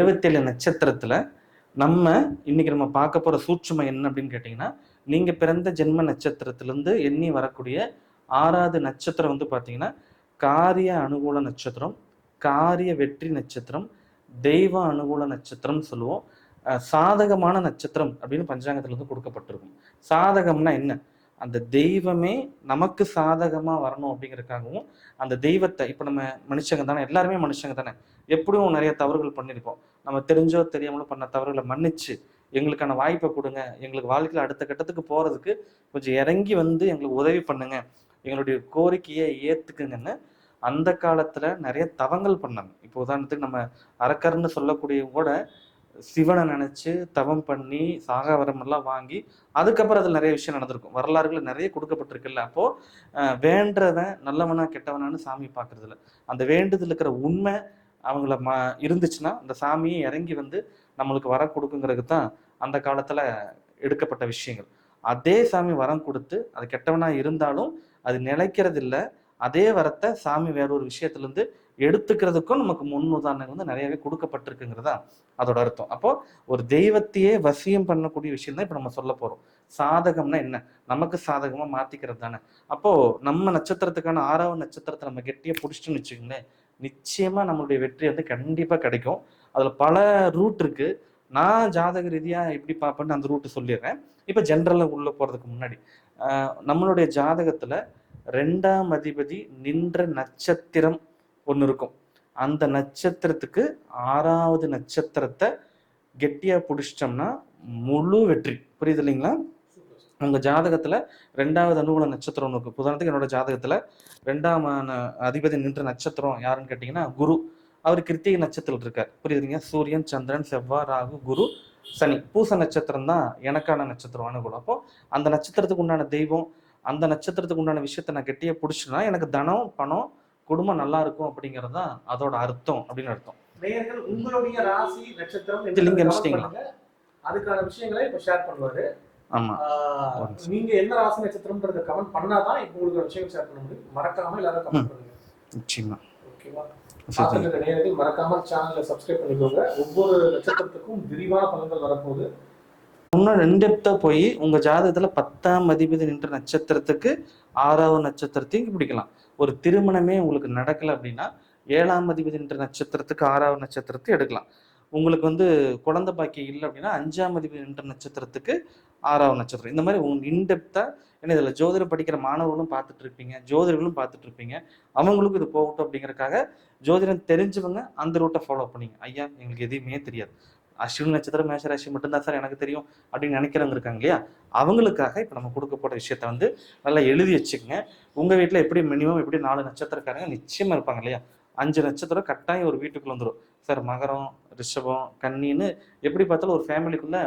இருபத்தேழு நட்சத்திரத்துல நம்ம இன்னைக்கு நம்ம பார்க்க போற சூட்சுமை என்ன அப்படின்னு கேட்டிங்கன்னா நீங்க பிறந்த ஜென்ம நட்சத்திரத்திலிருந்து எண்ணி வரக்கூடிய ஆறாவது நட்சத்திரம் வந்து பார்த்தீங்கன்னா காரிய அனுகூல நட்சத்திரம் காரிய வெற்றி நட்சத்திரம் தெய்வ அனுகூல நட்சத்திரம் சொல்லுவோம். சாதகமான நட்சத்திரம் அப்படின்னு பஞ்சாங்கத்துல இருந்து கொடுக்கப்பட்டிருக்கும். சாதகம்னா என்ன? அந்த தெய்வமே நமக்கு சாதகமாக வரணும் அப்படிங்கிறதுக்காகவும் அந்த தெய்வத்தை இப்போ நம்ம மனுஷங்க தானே எல்லாருமே மனுஷங்க தானே எப்படியும் நிறைய தவறுகள் பண்ணியிருப்போம். நம்ம தெரிஞ்சோ தெரியாமலோ பண்ண தவறுகளை மன்னிச்சு எங்களுக்கான வாய்ப்பை கொடுங்க எங்களுக்கு வாழ்க்கையில் அடுத்த கட்டத்துக்கு போகிறதுக்கு கொஞ்சம் இறங்கி வந்து எங்களுக்கு உதவி பண்ணுங்க எங்களுடைய கோரிக்கையை ஏற்றுக்குங்கன்னு அந்த காலத்தில் நிறைய தவங்கள் பண்ணாங்க. இப்போ உதாரணத்துக்கு நம்ம அரக்கர்னு சொல்லக்கூடிய கூட சிவனை நினைச்சு தவம் பண்ணி சாகாவரம் எல்லாம் வாங்கி அதுக்கப்புறம் அதில் நிறைய விஷயம் நடந்திருக்கும். வரலாறுகள் நிறைய கொடுக்கப்பட்டிருக்குல்ல. அப்போ வேண்டவன் நல்லவனா கெட்டவனான்னு சாமி பார்க்கறது அந்த வேண்டுதல் இருக்கிற உண்மை அவங்கள ம இருந்துச்சுன்னா அந்த சாமியை இறங்கி வந்து நம்மளுக்கு வரம் கொடுக்குங்கிறது தான் அந்த காலத்துல எடுக்கப்பட்ட விஷயங்கள். அதே சாமி வரம் கொடுத்து அது கெட்டவனா இருந்தாலும் அது நினைக்கிறதில்ல அதே வரத்தை சாமி வேற ஒரு விஷயத்துலேருந்து எடுத்துக்கிறதுக்கும் நமக்கு முன் உதாரணங்கள் வந்து நிறையவே கொடுக்கப்பட்டிருக்குங்கிறதா அதோட அர்த்தம். அப்போ ஒரு தெய்வத்தையே வசியம் பண்ணக்கூடிய விஷயம் தான் இப்போ நம்ம சொல்ல போகிறோம் சாதகம்னா என்ன? நமக்கு சாதகமாக மாற்றிக்கிறது தானே. அப்போது நம்ம நட்சத்திரத்துக்கான ஆறாவது நட்சத்திரத்தை நம்ம கெட்டியாக பிடிச்சிட்டோம்னு வச்சுக்கோங்களேன் நிச்சயமாக நம்மளுடைய வெற்றி வந்து கண்டிப்பாக கிடைக்கும். அதில் பல ரூட் இருக்குது நான் ஜாதக ரீதியாக எப்படி பார்ப்பேன்னு அந்த ரூட்டு சொல்லிடுறேன். இப்போ ஜென்ரலாக உள்ளே போகிறதுக்கு முன்னாடி நம்மளுடைய ஜாதகத்தில் ரெண்டாம் அதிபதி நின்ற நட்சத்திரம் ஒன்று இருக்கும். அந்த நட்சத்திரத்துக்கு ஆறாவது நட்சத்திரத்தை கெட்டியா பிடிச்சிட்டோம்னா முழு வெற்றி. புரியுது இல்லைங்களா? உங்க ஜாதகத்துல ரெண்டாவது அனுகூல நட்சத்திரம் ஒன்று இருக்கு. உதாரணத்துக்கு என்னோட ஜாதகத்தில் ரெண்டாம் ஆன- அதிபதி நின்ற நட்சத்திரம் யாருன்னு கேட்டீங்கன்னா குரு. அவர் கிருத்திகை நட்சத்திரம் இருக்கார். புரியுதுங்க சூரியன் சந்திரன் செவ்வாய் ராகு குரு சனி. பூச நட்சத்திரம் தான் எனக்கான நட்சத்திரம் அனுகூலம். அப்போ அந்த நட்சத்திரத்துக்கு உண்டான தெய்வம் அந்த நட்சத்திரத்துக்கு உண்டான விஷயத்தை நான் கெட்டியா பிடிச்சிட்டேன்னா எனக்கு தனம் பணம் குடும்பம் நல்லா இருக்கும் அப்படிங்கிறது தான் அதோட அர்த்தம் அப்படின்னு அர்த்தம். நேயர்கள் உங்களுடைய ராசி நட்சத்திரம் இது லிங்க் என்னன்னு அனுப்பிச்சிட்டீங்களா? comment பண்ணுங்க. அதுக்கான விஷயங்களை இப்ப ஷேர் பண்ணுவாரு. ஆமா. நீங்க என்ன ராசி நட்சத்திரம்ன்றத கமெண்ட் பண்ணாதான் இப்ப உங்களுக்கு விஷயம் ஷேர் பண்ண முடியும். மறக்காம எல்லாரும் கமெண்ட் பண்ணுங்க. நிச்சயமா. ஓகேவா? நேயர்கள் மறக்காம சேனலை சப்ஸ்கிரைப் பண்ணிக்கோங்க. ஒவ்வொரு நட்சத்திரத்துக்கும் விரிவான பலன்கள் வரப்போகுது. இன்னும் ரெண்டெப்தா போய் உங்க ஜாதகத்துல பத்தாம் அதிபதி நின்ற நட்சத்திரத்துக்கு ஆறாவது நட்சத்திரத்தையும் பிடிக்கலாம். ஒரு திருமணமே உங்களுக்கு நடக்கல அப்படின்னா ஏழாம் அதிபதி நின்ற நட்சத்திரத்துக்கு ஆறாவது நட்சத்திரத்தை எடுக்கலாம். உங்களுக்கு வந்து குழந்தை பாக்கியம் இல்லை அப்படின்னா அஞ்சாம் அதிபதி நின்ற நட்சத்திரத்துக்கு ஆறாவது நட்சத்திரம். இந்த மாதிரி உங்க இன்டெப்தா ஏன்னா இதுல ஜோதிடம் படிக்கிற மாணவர்களும் பார்த்துட்டு இருப்பீங்க ஜோதிடர்களும் பார்த்துட்டு இருப்பீங்க. அவங்களுக்கும் இது போகட்டும் அப்படிங்கறக்காக ஜோதிடம் தெரிஞ்சவங்க அந்த ரூட்டை ஃபாலோ பண்ணீங்க. ஐயா எங்களுக்கு எதுவுமே தெரியாது. அஸ்வினி நட்சத்திரம் மேஷராசி மட்டும்தான் சார் எனக்கு தெரியும் அப்படின்னு நினைக்கிறவங்க இருக்காங்க இல்லையா அவங்களுக்காக இப்போ நம்ம கொடுக்க போகிற விஷயத்த வந்து நல்லா எழுதி வச்சுக்கோங்க. உங்கள் வீட்டில் எப்படி மினிமம் எப்படி நாலு நட்சத்திரக்காரங்க நிச்சயமாக இருப்பாங்க இல்லையா? அஞ்சு நட்சத்திரம் கட்டாயம் ஒரு வீட்டுக்குள்ள வந்துடும் சார் மகரம் ரிஷபம் கன்னின்னு எப்படி பார்த்தாலும் ஒரு ஃபேமிலிக்குள்ள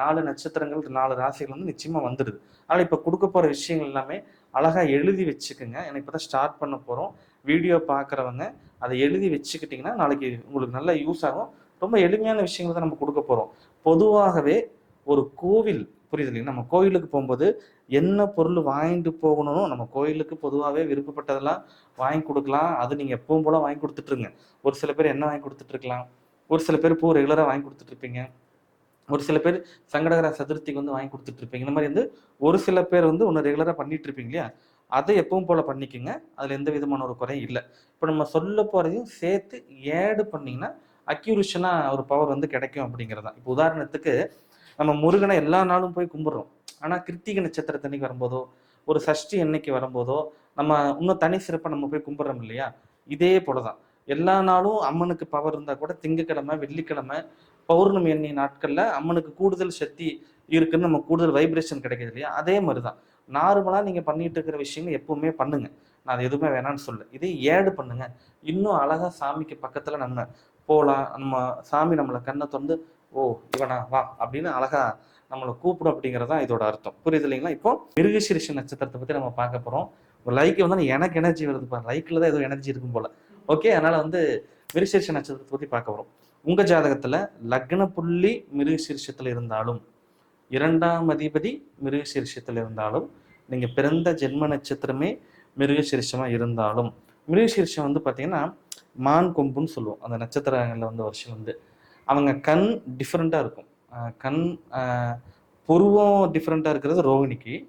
நாலு நட்சத்திரங்கள் நாலு ராசிகள் வந்து நிச்சயமாக வந்துடுது ஆனால் இப்போ கொடுக்க போகிற விஷயங்கள் எல்லாமே அழகாக எழுதி வச்சுக்கோங்க. எனக்கு இப்போ தான் ஸ்டார்ட் பண்ண போகிறோம் வீடியோ பார்க்குறவங்க அதை எழுதி வச்சுக்கிட்டிங்கன்னா நாளைக்கு உங்களுக்கு நல்லா யூஸ் ஆகும். ரொம்ப எளிமையான விஷயங்கள் தான் நம்ம கொடுக்க போகிறோம் பொதுவாகவே ஒரு கோவில் புரியுது நம்ம கோயிலுக்கு போகும்போது என்ன பொருள் வாங்கிட்டு போகணும் நம்ம கோயிலுக்கு பொதுவாகவே விருப்பப்பட்டதெல்லாம் வாங்கி கொடுக்கலாம். அது நீங்கள் எப்பவும் போல வாங்கி கொடுத்துட்ருங்க ஒரு சில பேர் என்ன வாங்கி கொடுத்துட்ருக்கலாம் ஒரு சில பேர் பூ ரெகுலராக வாங்கி கொடுத்துட்ருப்பீங்க ஒரு சில பேர் சங்கடகர சதுர்த்திக்கு வந்து வாங்கி கொடுத்துட்ருப்பீங்க இந்த மாதிரி வந்து ஒரு சில பேர் வந்து ஒன்று ரெகுலராக பண்ணிட்டு இருப்பீங்க இல்லையா? அதை எப்பவும் போல பண்ணிக்கோங்க. அதில் எந்த விதமான ஒரு குறையும் இல்லை. இப்போ நம்ம சொல்ல போகிறதையும் சேர்த்து ஏடு பண்ணீங்கன்னா அக்யூரிஷனாக ஒரு பவர் வந்து கிடைக்கும் அப்படிங்கிறதான் இப்போ உதாரணத்துக்கு நம்ம முருகனை எல்லா நாளும் போய் கும்பிட்றோம். ஆனால் கிருத்திகை நட்சத்திரத்தன்னைக்கு வரும்போதோ ஒரு சஷ்டி என்னைக்கு வரும்போதோ நம்ம இன்னும் தனி சிறப்பாக நம்ம போய் கும்பிட்றோம் இல்லையா? இதே போலதான். எல்லா நாளும் அம்மனுக்கு பவர் இருந்தால் கூட திங்கக்கிழமை வெள்ளிக்கிழமை பௌர்ணமி எண்ணெய் நாட்களில் அம்மனுக்கு கூடுதல் சக்தி இருக்குன்னு நம்ம கூடுதல் வைப்ரேஷன் கிடைக்கிது இல்லையா? அதே மாதிரி தான் நார்மலாக நீங்கள் பண்ணிட்டு இருக்கிற விஷயங்கள் எப்பவுமே பண்ணுங்க. நான் அது எதுவுமே வேணாம்னு சொல்ல இதே ஏடு பண்ணுங்க. இன்னும் அழகாக சாமிக்கு பக்கத்தில் நம்ம போகலாம் நம்ம சாமி நம்மளை கண்ணை திறந்து ஓ இவனா வா அப்படின்னு அழகா நம்மளை கூப்பிடும் அப்படிங்கிறது தான் இதோட அர்த்தம். புரியுது இல்லைங்களா? இப்போ மிருகசீரிஷ நட்சத்திரத்தை பற்றி நம்ம பார்க்க போகிறோம் ஒரு லைக் வந்து எனக்கு எனர்ஜி வருது பாரு. லைக்கில் தான் ஏதோ எனர்ஜி இருக்கும் போல. ஓகே அதனால் வந்து மிருகசீரிஷ நட்சத்திரத்தை பற்றி பார்க்க போகிறோம் உங்கள் ஜாதகத்தில் லக்ன புள்ளி மிருகசீரிஷத்துல இருந்தாலும் இரண்டாம் அதிபதி மிருகசீரிஷத்துல இருந்தாலும் நீங்கள் பிறந்த ஜென்ம நட்சத்திரமே மிருகசீரிஷமா இருந்தாலும் மிருகசீரிஷம் வந்து பார்த்தீங்கன்னா மான் கொம்புன்னு சொல்லுவோம். அந்த நட்சத்திரங்களில் வந்து வருஷம் வந்து. அவங்க கண் டிஃப்ரெண்ட்டாக இருக்கும். கண் புருவம் டிஃப்ரெண்ட்டாக இருக்கிறது ரோகிணிக்கு.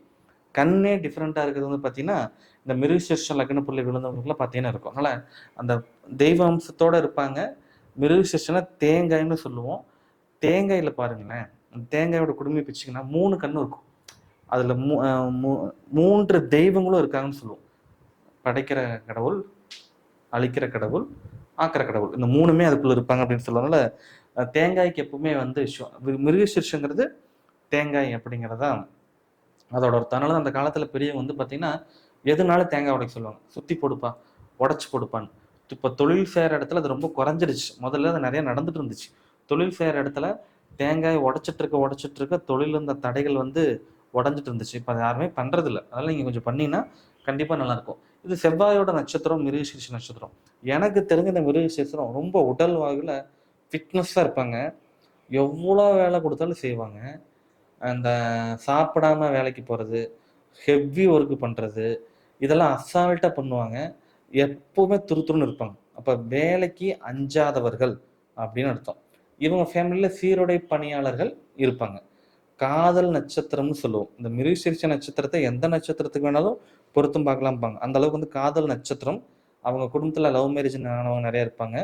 கண்ணே டிஃப்ரெண்ட்டாக இருக்கிறது வந்து பார்த்தீங்கன்னா இந்த மிருகசீர்ஷ லக்ன புள்ளி விழுந்தவங்களுக்குலாம் பார்த்தீங்கன்னா இருக்கும். அதனால் அந்த தெய்வ அம்சத்தோடு இருப்பாங்க. மிருகசீர்ஷனை தேங்காய்னு சொல்லுவோம். தேங்காயில் பாருங்களேன். அந்த தேங்காயோட குடுமி பிச்சிங்கன்னா மூணு கண்ணு இருக்கும். அதில் மூ- மூன்று தெய்வங்களும் இருக்காங்கன்னு சொல்லுவோம். படைக்கிற கடவுள் அழிக்கிற கடவுள் ஆக்கிற கடவுள். இந்த மூணுமே அதுக்குள்ள இருப்பாங்க அப்படின்னு சொல்லுவாங்கல்ல தேங்காய்க்கு எப்பவுமே வந்து விஷயம் மிரு- தேங்காய் அப்படிங்கிறதா அதோட ஒரு அதனால அந்த காலத்துல பெரியவங்க வந்து பார்த்தீங்கன்னா எதுனாலும் தேங்காய் உடைக்க சொல்லுவாங்க. சுத்தி போடுப்பா உடச்சி போடுப்பான்னு இப்போ தொழில் செய்கிற இடத்துல அது ரொம்ப குறைஞ்சிருச்சு முதல்ல அது நிறைய நடந்துட்டு இருந்துச்சு. தொழில் செய்கிற இடத்துல தேங்காய் உடைச்சிட்டு இருக்க உடச்சிட்டு இருக்க தொழில் இருந்த தடைகள் வந்து உடஞ்சிட்டு இருந்துச்சு. இப்போ அதை யாருமே பண்ணுறதில்ல அதனால நீங்கள் கொஞ்சம் பண்ணீங்கன்னா கண்டிப்பாக நல்லா இருக்கும். இது செவ்வாயோட நட்சத்திரம் மிருகசீர்ஷ நட்சத்திரம். எனக்கு தெரிஞ்ச இந்த மிருகசீர்ஷம் ரொம்ப உடல் வாயில் ஃபிட்னஸ்ஸாக இருப்பாங்க. எவ்வளோ வேலை கொடுத்தாலும் செய்வாங்க. அந்த சாப்பிடாம வேலைக்கு போகிறது ஹெவி ஒர்க்கு பண்ணுறது இதெல்லாம் அசால்ட்டாக பண்ணுவாங்க. எப்போவுமே துருதுருன்னு இருப்பாங்க. அப்போ வேலைக்கு அஞ்சாதவர்கள் அப்படின்னு அர்த்தம். இவங்க ஃபேமிலியில் சீருடை பணியாளர்கள் இருப்பாங்க. காதல் நட்சத்திரம்னு சொல்லுவோம். இந்த மிருகசீரிச்ச நட்சத்திரத்தை எந்த நட்சத்திரத்துக்கு வேணாலும் பொருத்தும் பார்க்கலாம்பாங்க. அந்த அளவுக்கு வந்து காதல் நட்சத்திரம் அவங்க குடும்பத்தில் லவ் மேரேஜ் ஆனவங்க நிறைய இருப்பாங்க.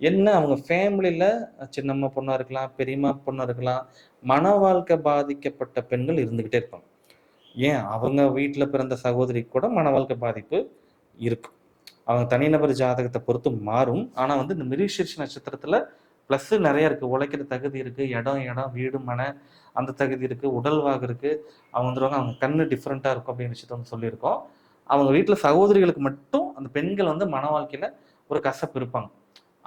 என்ன அவங்க ஃபேமிலியில் சின்னம்மா பொண்ணாக இருக்கலாம் பெரியம்மா பொண்ணாக இருக்கலாம் மன வாழ்க்கை பாதிக்கப்பட்ட பெண்கள் இருந்துக்கிட்டே இருப்பாங்க. ஏன்? அவங்க வீட்டில் பிறந்த சகோதரிக்கு கூட மன வாழ்க்கை பாதிப்பு இருக்கும் அவங்க தனிநபர் ஜாதகத்தை பொறுத்து மாறும். ஆனால் வந்து இந்த மிருகசீர்ஷ நட்சத்திரத்தில் ப்ளஸ்ஸு நிறைய இருக்குது உழைக்கிற தகுதி இருக்குது இடம் இடம் வீடு மனை அந்த தகுதி இருக்குது உடல்வாக இருக்குது அவங்க வந்துடுவாங்க அவங்க கண்ணு டிஃப்ரெண்ட்டாக இருக்கும் அப்படின்னு விஷயத்த வந்து சொல்லியிருக்கோம். அவங்க வீட்டில் சகோதரிகளுக்கு மட்டும் அந்த பெண்கள் வந்து மன வாழ்க்கையில் ஒரு கசப்பு இருப்பாங்க.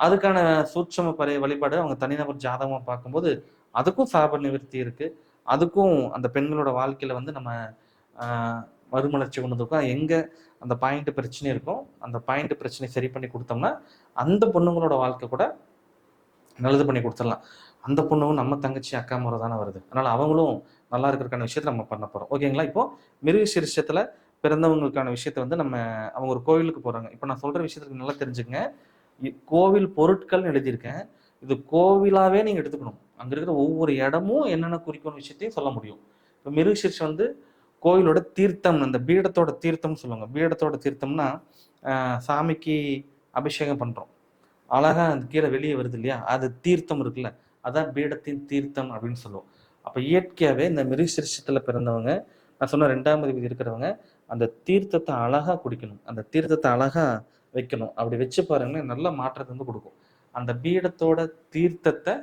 அதுக்கான சூட்சம பறைய வழிபாடு அவங்க தனிநபர் ஜாதகமாக பார்க்கும்போது அதுக்கும் சாப நிவர்த்தி இருக்குது அதுக்கும் அந்த பெண்களோட வாழ்க்கையில் வந்து நம்ம மறுமலர்ச்சி கொண்டதுக்கும் எங்கே அந்த பாயிண்ட் பிரச்சனை இருக்கும் அந்த பாயிண்ட் பிரச்சனை சரி பண்ணி கொடுத்தோம்னா அந்த பொண்ணுங்களோட வாழ்க்கை கூட நல்லது பண்ணி கொடுத்துடலாம். அந்த பொண்ணும் நம்ம தங்கச்சி அக்கா முறை தானே வருது. அதனால அவங்களும் நல்லா இருக்கிறதுக்கான விஷயத்த நம்ம பண்ண போகிறோம் ஓகேங்களா? இப்போ மிருகசீர்ஷத்துல பிறந்தவங்களுக்கான விஷயத்த வந்து நம்ம அவங்க ஒரு கோவிலுக்கு போகிறாங்க இப்போ நான் சொல்கிற விஷயத்துக்கு நல்லா தெரிஞ்சுக்கங்க. இ- கோவில் பொருட்கள்னு எழுதியிருக்கேன். இது கோவிலாகவே நீங்கள் எடுத்துக்கணும். அங்கே இருக்கிற ஒவ்வொரு இடமும் என்னென்ன குறிக்கணும் விஷயத்தையும் சொல்ல முடியும். இப்போ மிருகசீர்ஷம் வந்து கோவிலோட தீர்த்தம் அந்த பீடத்தோட தீர்த்தம்னு சொல்லுவாங்க. பீடத்தோட தீர்த்தம்னா சாமிக்கு அபிஷேகம் பண்ணுறோம் அழகா அந்த கீழே வெளியே வருது இல்லையா? அது தீர்த்தம் இருக்குல்ல. அதான் பீடத்தின் தீர்த்தம் அப்படின்னு சொல்லுவோம். அப்ப இயற்கையாவே இந்த மிருகசீர்ஷத்துல பிறந்தவங்க நான் சொன்ன ரெண்டாம் விதி இருக்கிறவங்க அந்த தீர்த்தத்தை அழகா குடிக்கணும். அந்த தீர்த்தத்தை அழகா வைக்கணும். அப்படி வச்சு பாருங்களேன் நல்ல மாற்றத்தை வந்து கொடுக்கும். அந்த பீடத்தோட தீர்த்தத்தை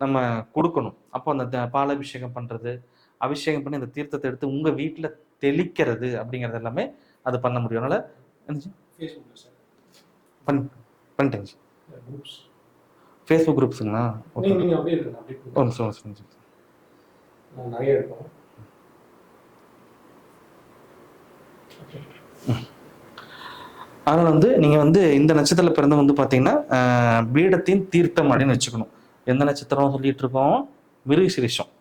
நம்ம கொடுக்கணும். அப்போ அந்த பாலாபிஷேகம் பண்றது அபிஷேகம் பண்ணி அந்த தீர்த்தத்தை எடுத்து உங்க வீட்டுல தெளிக்கிறது அப்படிங்கிறது எல்லாமே அது பண்ண முடியும். அதனால பண்ணிட்டேங்க குரூப்ஸ் ஃபேஸ்புக் குரூப்ஸுங்களா ஓகே நீங்கள் நீங்கள் அப்படியே இருக்குங்க அப்படி ஒரு நிமிஷம் ஒரு நிமிஷம். நாங்கள் நிறைய இருக்கோம். அதனால வந்து நீங்க வந்து இந்த நட்சத்திரத்துல பிறந்த வந்து பாத்தீங்கன்னா ஆஹ், பீடத்தின் தீர்த்தம் அப்படின்னு வச்சுக்கணும். எந்த நட்சத்திரம் சொல்லிட்டு இருக்கோம்? மிருகசிரிஷம்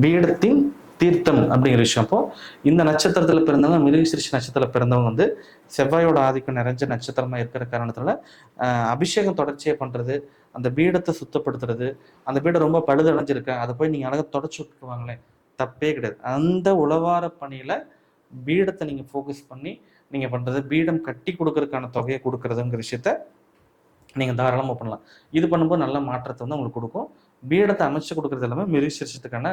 பீடத்தின் தீர்த்தம் அப்படிங்கிற விஷயம். அப்போ இந்த நட்சத்திரத்துல பிறந்தவங்க மிருகசிரிஷ நட்சத்திரத்துல பிறந்தவங்க வந்து செவ்வாயோட ஆதிக்கம் நிறைஞ்ச நட்சத்திரமா இருக்கிற காரணத்துல அபிஷேகம் தொடர்ச்சியை பண்றது அந்த பீடத்தை சுத்தப்படுத்துறது அந்த பீடம் ரொம்ப பழுதடைஞ்சிருக்கு அதை போய் நீங்க அழகா தொடச்சு விட்டுருவாங்களேன் தப்பே கிடையாது. அந்த உழவார பணியில பீடத்தை நீங்க ஃபோக்கஸ் பண்ணி நீங்க பண்றது பீடம் கட்டி கொடுக்கறதுக்கான தொகையை கொடுக்கறதுங்கிற விஷயத்த நீங்க தாராளமாக பண்ணலாம். இது பண்ணும்போது நல்ல மாற்றத்தை வந்து உங்களுக்கு கொடுக்கும். பீடத்தை அமைச்சு கொடுக்கறது எல்லாமே மிருகசீர்ஷத்துக்கான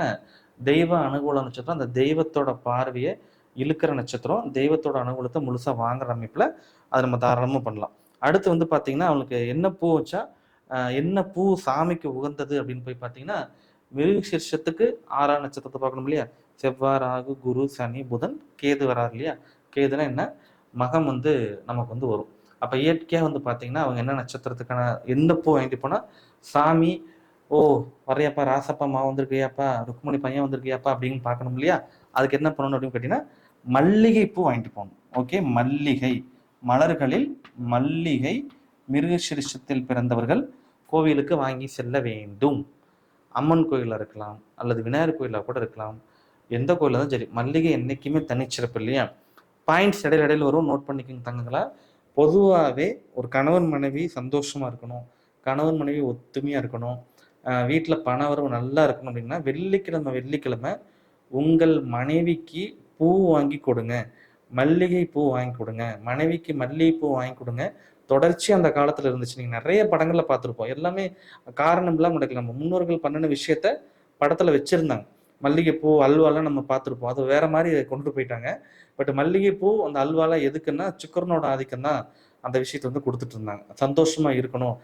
தெய்வ அனுகூல நட்சத்திரம். அந்த தெய்வத்தோட பார்வையை இழுக்கிற நட்சத்திரம். தெய்வத்தோட அனுகூலத்தை முழுசா வாங்குற அமைப்புல அதை நம்ம தாராளமா பண்ணலாம். அடுத்து வந்து பாத்தீங்கன்னா அவங்களுக்கு என்ன பூ வச்சா என்ன பூ சாமிக்கு உகந்தது அப்படின்னு போய் பார்த்தீங்கன்னா மிருகசீர்ஷத்துக்கு ஆறாம் நட்சத்திரத்தை பார்க்கணும் இல்லையா? செவ்வாய் ராகு குரு சனி புதன் கேது வராரு இல்லையா? கேதுனா என்ன? மகம் வந்து நமக்கு வந்து வரும். அப்ப இயற்கையா வந்து பாத்தீங்கன்னா அவங்க என்ன நட்சத்திரத்துக்கான எந்த பூ வாங்கிட்டு போனா சாமி ஓ வரையாப்பா ராசப்பா மா வந்திருக்கியாப்பா ருக்மணி பையன் வந்திருக்கியாப்பா அப்படின்னு பார்க்கணும் இல்லையா? அதுக்கு என்ன பண்ணணும் அப்படின்னு கேட்டீங்கன்னா மல்லிகை பூ வாங்கிட்டு போகணும். ஓகே மல்லிகை. மலர்களில் மல்லிகை மிருகசிரிஷத்தில் பிறந்தவர்கள் கோவிலுக்கு வாங்கி செல்ல வேண்டும். அம்மன் கோயிலாக இருக்கலாம் அல்லது விநாயகர் கோயிலாக கூட இருக்கலாம். எந்த கோயிலாக தான் சரி மல்லிகை என்றைக்குமே தனிச்சிறப்பு இல்லையா? பாயிண்ட்ஸ் இடையில இடையில வரும். நோட் பண்ணிக்கோங்க தங்கங்களா. பொதுவாகவே ஒரு கணவன் மனைவி சந்தோஷமாக இருக்கணும். கணவன் மனைவி ஒத்துமையாக இருக்கணும். வீட்டில் பண வரவு நல்லா இருக்கணும் அப்படின்னா வெள்ளிக்கிழமை வெள்ளிக்கிழமை உங்கள் மனைவிக்கு பூ வாங்கி கொடுங்க. மல்லிகை பூ வாங்கி கொடுங்க. மனைவிக்கு மல்லிகை பூ வாங்கி கொடுங்க. தொடர்ச்சி அந்த காலத்தில் இருந்துச்சு. நீங்கள் நிறைய படங்களில் பார்த்துருப்போம். எல்லாமே காரணம் இல்லாம நடக்கல. நம்ம முன்னோர்கள் பண்ணின விஷயத்த படத்தில் வச்சுருந்தாங்க. மல்லிகைப்பூ அல்வாலாம் நம்ம பார்த்துருப்போம். அது வேற மாதிரி கொண்டு போயிட்டாங்க. பட் மல்லிகைப்பூ அந்த அல்வாலாம் எதுக்குன்னா சுக்கரனோட ஆதிக்கம் தான் அந்த விஷயத்த வந்து கொடுத்துட்டு இருந்தாங்க. சந்தோஷமா இருக்கணும்.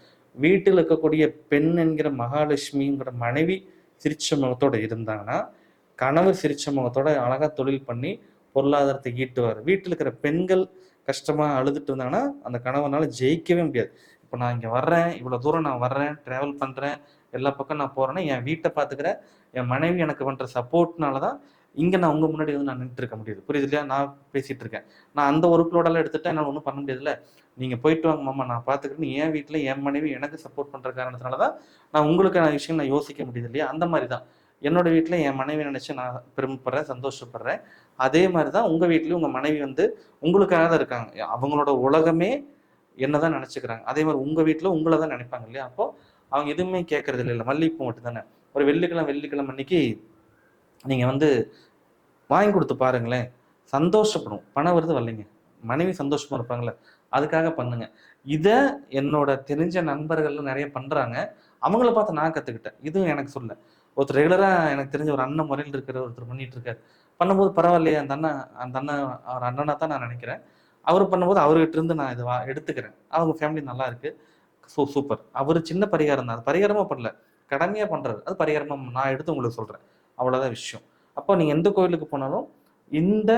வீட்டில் இருக்கக்கூடிய பெண் என்கிற மகாலட்சுமிங்கிற மனைவி சிரிச்ச முகத்தோடு இருந்தாங்கன்னா கணவர் சிரிச்ச முகத்தோட அழகாக தொழில் பண்ணி பொருளாதாரத்தை ஈட்டுவார். வீட்டில் இருக்கிற பெண்கள் கஷ்டமாக அழுதுட்டு இருந்தாங்கன்னா அந்த கணவனால் ஜெயிக்கவே முடியாது. இப்போ நான் இங்கே வர்றேன் இவ்வளோ தூரம் நான் வர்றேன் ட்ராவல் பண்ணுறேன் எல்லா பக்கம் நான் போகிறேன்னா என் வீட்டை பார்த்துக்கிறேன் என் மனைவி எனக்கு பண்ணுற சப்போர்ட்னால தான் இங்கே நான் உங்கள் முன்னாடி வந்து நான் நின்றுட்டு இருக்க முடியுது. புரியுது இல்லையா? நான் பேசிகிட்டு இருக்கேன். நான் அந்த ஒரு எடுத்துகிட்டேன் எடுத்துட்டா ஒன்றும் பண்ண முடியாதுல்ல? நீங்கள் போயிட்டு வாங்க மாமா நான் பாத்துக்கிட்டு என் வீட்டில் என் மனைவி எனக்கு சப்போர்ட் பண்ணுற காரணத்தினால தான் நான் உங்களுக்கான விஷயம் நான் யோசிக்க முடியுது இல்லையா? அந்த மாதிரி தான் என்னோட வீட்டில் என் மனைவி நினச்சி நான் பெருமைப்படுறேன் சந்தோஷப்படுறேன். அதே மாதிரி தான் உங்கள் வீட்லேயும் உங்கள் மனைவி வந்து உங்களுக்காக தான் இருக்காங்க. அவங்களோட உலகமே என்னதான் நினச்சிக்கிறாங்க. அதே மாதிரி உங்கள் வீட்டில் உங்களை தான் நினைப்பாங்க இல்லையா? அப்போது அவங்க எதுவுமே கேட்கறது இல்லை இல்லை. மல்லிகைப்பூ மட்டும் தானே ஒரு வெள்ளிக்கிழமை வெள்ளிக்கிழமை அன்னைக்கு நீங்கள் வந்து வாங்கி கொடுத்து பாருங்களேன். சந்தோஷப்படும். பணம் வருது வரலைங்க. மனைவி சந்தோஷமாக இருப்பாங்களே அதுக்காக பண்ணுங்க. இதை என்னோட தெரிஞ்ச நண்பர்கள் நிறைய பண்றாங்க. அவங்கள பார்த்து நான் கத்துக்கிட்டேன். இதுவும் எனக்கு சொல்ல. ஒருத்தர் ரெகுலரா எனக்கு தெரிஞ்ச ஒரு அண்ணன் முறையில் இருக்கிற ஒருத்தர் பண்ணிட்டு இருக்காரு. பண்ணும்போது பரவாயில்லையே அந்த அண்ணன் அந்த அண்ணன் அவர் அண்ணனா தான் நான் நினைக்கிறேன். அவர் பண்ணும்போது அவர்கிட்ட இருந்து நான் இதை வா எடுத்துக்கிறேன். அவங்க ஃபேமிலி நல்லா இருக்கு. சூ சூப்பர் அவர் சின்ன பரிகாரம் தான். அது பரிகாரமா பண்ணல. கடமையா பண்றாரு. அது பரிகாரமா நான் எடுத்து உங்களுக்கு சொல்றேன். அவ்வளவுதான் விஷயம். அப்போ நீங்க எந்த கோயிலுக்கு போனாலும் இந்த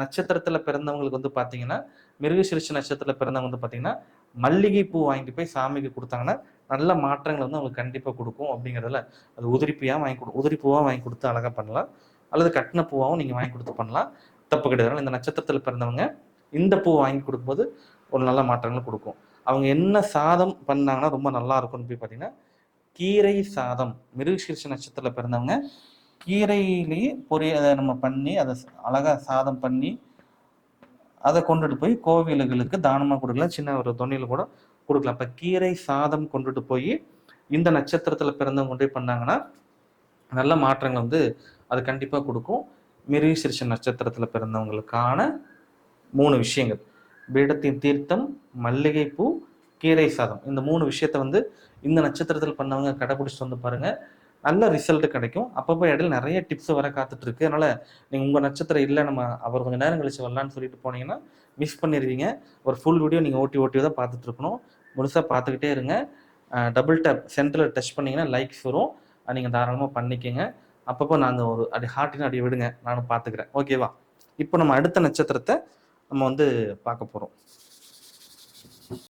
நட்சத்திரத்தில் நட்சத்திரத்துல பிறந்தவங்களுக்கு வந்து பாத்தீங்கன்னா மிருகசிரிஷ நட்சத்திரத்துல பிறந்தவங்க வந்து பாத்தீங்கன்னா மல்லிகை பூ வாங்கிட்டு போய் சாமிக்கு கொடுத்தாங்கன்னா நல்ல மாற்றங்கள் வந்து அவங்களுக்கு கண்டிப்பா கொடுக்கும் அப்படிங்கிறதுல அது உதிரி வாங்கி கொடு உதிரி பூவா வாங்கி கொடுத்து அழகா பண்ணலாம். அல்லது கட்டின பூவாவும் நீங்க வாங்கி கொடுத்து பண்ணலாம். தப்பு கிடையாது இந்த நட்சத்திரத்துல பிறந்தவங்க இந்த பூ வாங்கி கொடுக்கும்போது ஒரு நல்ல மாற்றங்கள் கொடுக்கும். அவங்க என்ன சாதம் பண்ணாங்கன்னா ரொம்ப நல்லா இருக்கும்னு போய் பார்த்தீங்கன்னா கீரை சாதம் மிருகசீர்ஷ நட்சத்திரத்தில் பிறந்தவங்க கீரையிலேயே பொரிய அதை நம்ம பண்ணி அதை அழகா சாதம் பண்ணி அதை கொண்டுட்டு போய் கோவில்களுக்கு தானமாக கொடுக்கலாம். சின்ன ஒரு தொன்னியில் கூட கொடுக்கலாம். இப்போ கீரை சாதம் கொண்டுட்டு போய் இந்த நட்சத்திரத்தில் பிறந்தவங்க கொண்டு போய் பண்ணாங்கன்னா நல்ல மாற்றங்கள் வந்து அது கண்டிப்பாக கொடுக்கும். மிருகசீர்ஷ நட்சத்திரத்தில் பிறந்தவங்களுக்கான மூணு விஷயங்கள். பீடத்தின் தீர்த்தம் மல்லிகைப்பூ கீரை சாதம். இந்த மூணு விஷயத்த வந்து இந்த நட்சத்திரத்தில் பண்ணவங்க கடைபிடிச்சிட்டு வந்து பாருங்க. நல்ல ரிசல்ட் கிடைக்கும். அப்பப்போ இடையில நிறைய டிப்ஸ் வர காத்துட்டு இருக்கு அதனால நீங்க உங்க நட்சத்திரம் இல்லை நம்ம அவர் கொஞ்சம் நேரம் கழிச்சு வரலான்னு சொல்லிட்டு போனீங்கன்னா மிஸ் பண்ணிடுவீங்க ஒரு ஃபுல் வீடியோ நீங்க ஓட்டி ஓட்டி தான் பார்த்துட்டு இருக்கணும் முழுசாக பார்த்துக்கிட்டே இருங்க. டபுள் டேப் சென்டரில் டச் பண்ணீங்கன்னா லைக்ஸ் வரும். நீங்கள் நீங்க பண்ணிக்கோங்க. அப்பப்போ நான் ஒரு அடி ஹார்ட்டின்னு அடி விடுங்க. நானும் பார்த்துக்கிறேன். ஓகேவா இப்போ நம்ம அடுத்த நட்சத்திரத்தை நம்ம வந்து பார்க்க போகிறோம்